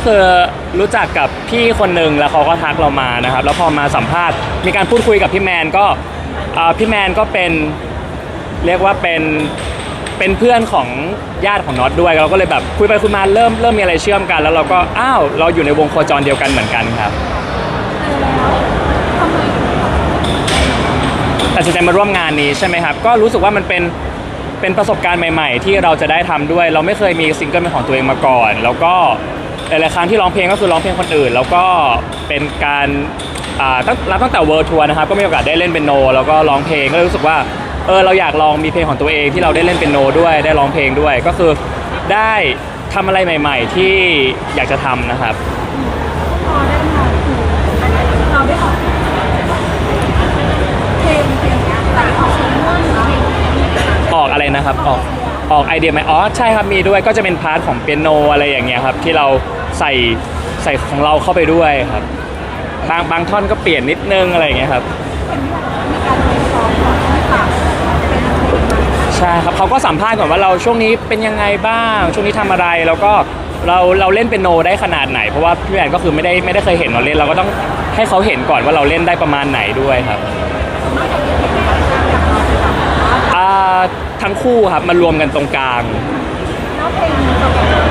็คือรู้จักกับพี่คนหนึ่งแล้วเขาก็ทักเรามานะครับ แล้วพอมาสัมภาษณ์มีการพูดคุยกับพี่แมนก็อ่าพี่แมนก็เป็นเรียกว่าเป็นเป็นเพื่อนของญาติของน็อตด้วยเราก็เลยแบบคุยไปคุยมาเริ่มเริ่มมีอะไรเชื่อมกัน แล้วเราก็อ้าวเราอยู่ในวงโคจรเดียวกันเหมือนกันครับตัดสินใจมาร่วมงานนี้ใช่ไหมครับ ก็รู้สึกว่ามันเป็นเป็นประสบการณ์ใหม่ ๆ ที่เราจะได้ทำด้วย เราไม่เคยมีซิงเกิลเป็นของตัวเองมาก่อน แล้วก็ หลายๆครั้งที่ร้องเพลงก็คือร้องเพลงคนอื่น แล้วก็เป็นการอ่าตั้งรับตั้งแต่เวิร์ทัวร์นะครับก็มีโอกาสได้เล่นเป็นโน แล้วก็ร้องเพลงก็เลยรู้สึกว่าเออเราอยากลองมีเพลงของตัวเองที่เราได้เล่นเป็นโนด้วยได้ร้องเพลงด้วย ก็คือได้ทำอะไรใหม่ ๆ ที่อยากจะทำนะครับ พอได้มาคือเราได้ออกเพลงเพลงเนี้ยแต่ออกเพลงม่วนเพลงออกอะไรนะครับออกออกไอเดียไหมอ๋อใช่ครับมีด้วยก็จะเป็นพาร์ทของเปียโนอะไรอย่างเงี้ยครับที่เรา ใส่ใส่ของเราเข้าไปด้วยครับ บางบางท่อนก็เปลี่ยนนิดนึงอะไรอย่างเงี้ยครับ ใช่ครับเขาก็สัมภาษณ์ก่อนว่าเราช่วงนี้เป็นยังไงบ้าง ช่วงนี้ทำอะไรแล้วก็เราเราเล่นเป็นโนได้ขนาดไหน เพราะว่าพี่แอนก็คือไม่ได้ไม่ได้เคยเห็นเราเล่นเราก็ต้องให้เขาเห็นก่อนว่าเราเล่นได้ประมาณไหนด้วยครับอ่าทั้งคู่ครับมารวมกันตรงกลาง แล้วเพลงจบเพลง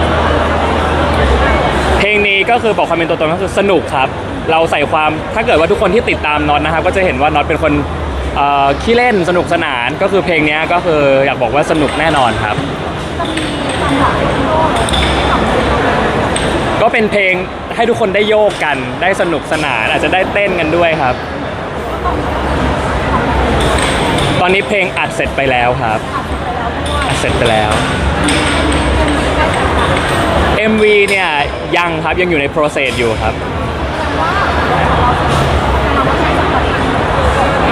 ก็คือบอกความเป็นตัวตนก็คือสนุกครับ เราใส่ความถ้าเกิดว่าทุกคนที่ติดตามน็อตนะครับก็จะเห็นว่าน็อตเป็นคนเอ่อขี้เล่นสนุกสนานก็คือเพลงนี้ก็คืออยากบอกว่าสนุกแน่นอนครับ ก็เป็นเพลงให้ทุกคนได้โยกกันได้สนุกสนานอาจจะได้เต้นกันด้วยครับ ตอนนี้เพลงอัดเสร็จไปแล้วครับอัดเสร็จไปแล้ว MV เนี่ยยังครับยังอยู่ใน process อยู่ครับ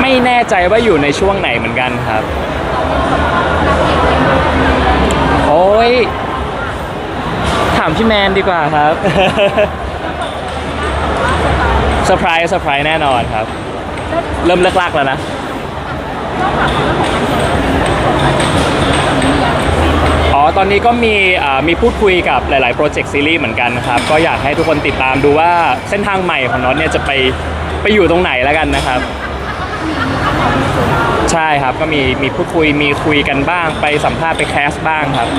ไม่แน่ใจว่าอยู่ในช่วงไหนเหมือนกันครับ โอ้ย ถามพี่แมนดีกว่าครับ เซอร์ไพรส์เซอร์ไพรส์แน่นอนครับ เริ่มเลิกลากแล้วนะ ตอนนี้ก็มีอ่ามีพูดคุยกับหลาย ๆ โปรเจกต์ซีรีส์เหมือนกันนะครับ ก็อยากให้ทุกคนติดตามดูว่าเส้นทางใหม่ของน็อตเนี่ยจะไปไปอยู่ตรงไหนแล้วกันนะครับ ใช่ครับก็มีมีพูดคุยมีคุยกันบ้าง ไปสัมภาษณ์ไปแคสบ้างครับ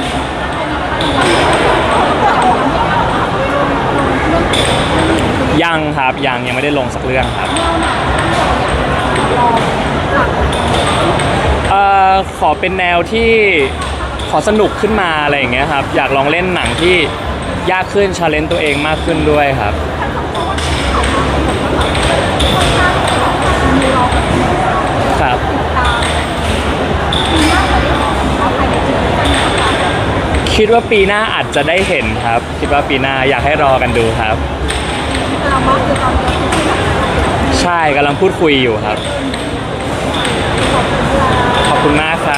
ยังครับยังยังไม่ได้ลงสักเรื่องครับเอ่อขอเป็นแนวที่ ขอสนุกขึ้นมาอะไรอย่างเงี้ยครับ อยากลองเล่นหนังที่ยากขึ้นชาเลนจ์ตัวเองมากขึ้นด้วยครับ ครับ คิดว่าปีหน้าอาจจะได้เห็นครับ คิดว่าปีหน้าอยากให้รอกันดูครับเราว่าคือตอนนี้คือที่แบบใช่กำลังพูดคุยอยู่ครับ ขอบคุณมากครับ